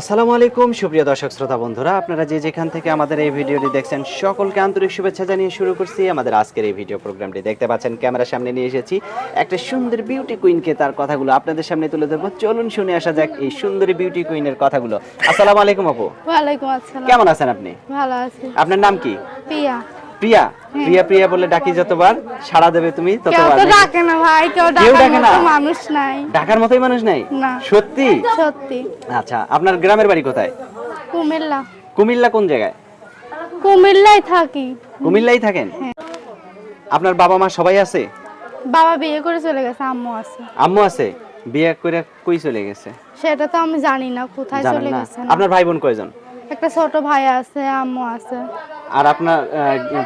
আসসালামু আলাইকুম সুপ্রিয় দর্শক শ্রোতা বন্ধুরা। আপনারা যে যেখান থেকে আমাদের এই ভিডিওটি দেখছেন সকলকে আন্তরিক শুভেচ্ছা জানিয়ে শুরু করছি। আমাদের আজকের এই ভিডিও প্রোগ্রামটি দেখতে পাচ্ছেন ক্যামেরার সামনে নিয়ে এসেছি। একটা সুন্দর বিউটি কুইনকে তার কথাগুলো আপনাদের সামনে তুলে ধরবো। চলুন শুনে আসা যাক এই সুন্দরী বিউটি কুইনের কথাগুলো। আসসালামু আলাইকুম আপু। ওয়ালাইকুম আসসালাম। কেমন আছেন আপনি? ভালো আছি। আপনার নাম কি? পিয়া প্রিয়া প্রিয়া প্রিয়া বলে ডাকি যতবার সাড়া দেবে তুমি ততবার ডাকে না? ভাই কেউ ডাকে না? মানুষ নাই। ঢাকার মতোই মানুষ নাই? না। সত্যি? সত্যি। আচ্ছা আপনার গ্রামের বাড়ি কোথায়? কুমিল্লা। কুমিল্লা কোন জায়গায়? কুমিল্লায় থাকি। কুমিল্লাই থাকেন? আপনার বাবা মা সবাই আছে? বাবা বিয়ে করে চলে গেছে আম্মু আছে। আম্মু আছে? বিয়ে করে কই চলে গেছে? সেটা তো আমি জানি না কোথায় চলে গেছে আপনার ভাই বোন কয়জন? একটা ছোট ভাই আছে আম্মু আছে। আর আপনার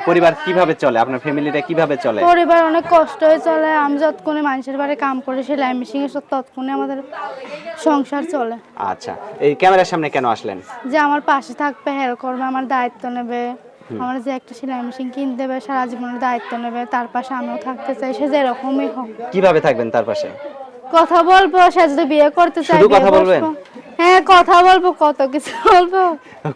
পরিবার কীভাবে চলে? আপনার ফ্যামিলিটা কীভাবে চলে? পরিবার অনেক কষ্ট হয়ে চলে। আমি যতক্ষণে মানুষের বাড়ি কাম করে সেলাই মেশিন এসব ততক্ষণে আমাদের সংসার চলে। আচ্ছা এই ক্যামেরার সামনে কেন আসলেন? যে আমার পাশে থাকবে হেল্প করবে আমার দায়িত্ব নেবে। আমার যে একটা সেলাই মেশিন কিনতে দেবে সারা জীবনের দায়িত্ব নেবে। তার পাশে আমিও থাকতে চাই সে যেরকমই হোক। কীভাবে থাকবেন তার পাশে? কথা বলব সে যদি বিয়ে করতে শুধু কথা বলবেন? হ্যাঁ কথা বলব কত কিছু বলব।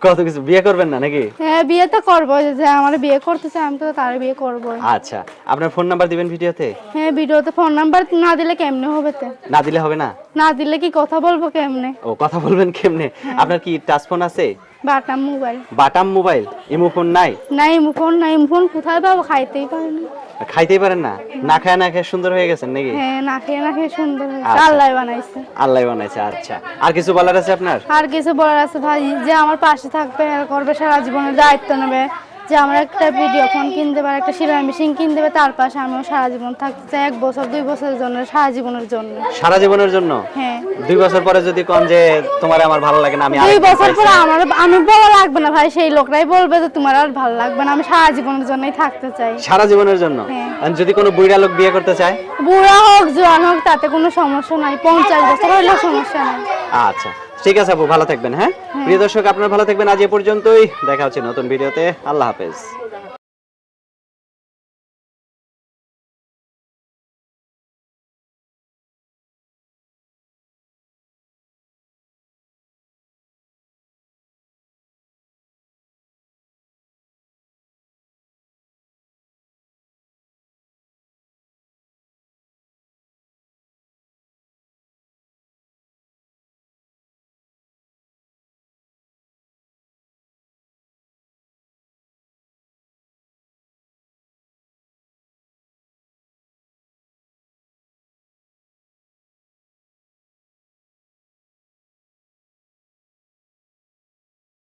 কত কিছু? বিয়ে করবেন না নাকি? হ্যাঁ বিয়ে তো করব যে আমার বিয়ে করতে চায় আমি তো তার বিয়ে করব। আচ্ছা আপনার ফোন নাম্বার দিবেন ভিডিওতে? হ্যাঁ ভিডিওতে ফোন নাম্বার না দিলে কেমনে হবে তো? না দিলে হবে না? না দিলে কি কথা বলব কেমনে? ও কথা বলবেন কেমনে? হ্যাঁ। আপনার কি টাচ ফোন আছে? Button mobile. Button mobile imo phone নাই? নাই ফোন নাই ফোন কোথায় পাবো খাইতেই পারি না। খাইতেই পারেন না? না খায় না খেয়ে সুন্দর হয়ে গেছেন নাকি? হ্যাঁ না খেয়ে না খেয়ে সুন্দর হয়েছে আচ্ছা। আল্লাহ বানাইছে। আল্লাহ বানাইছে আচ্ছা। আর কিছু বলার আছে আপনার? আর কিছু বলার আছে ভাই যে আমার পাশে থাকবে আর করবে সারা জীবনের দায়িত্ব নেবে। যে আমার একটা ভিডিও ফোন কিনতে পারে একটা সেলাই মেশিন কিনতে পারে তার পাশে আমিও সারা জীবন থাকতে চাই এক বছর দুই বছরের জন্য সারা জীবনের জন্য। সারা জীবনের জন্য? হ্যাঁ। দুই বছর পরে যদি কোন যে তোমার আমার ভালো লাগে না আমি দুই বছর পরে আমার আমি বলা লাগবে না ভাই সেই লোকরাই বলবে যে তোমার আর ভালো লাগবে না আমি সারা জীবনের জন্যই থাকতে চাই। সারা জীবনের জন্য? হ্যাঁ। যদি কোনো বুড়া লোক বিয়ে করতে চায়? বুড়া হোক জোয়ান হোক তাতে কোনো সমস্যা নাই পঞ্চাশ বছর হইলেও সমস্যা নাই। আচ্ছা। ঠিক আছে আপু ভালো থাকবেন হ্যাঁ? প্রিয় দর্শক আপনারা ভালো থাকবেন আজ এ পর্যন্তই। দেখা হচ্ছে নতুন ভিডিওতে। আল্লাহ হাফেজ।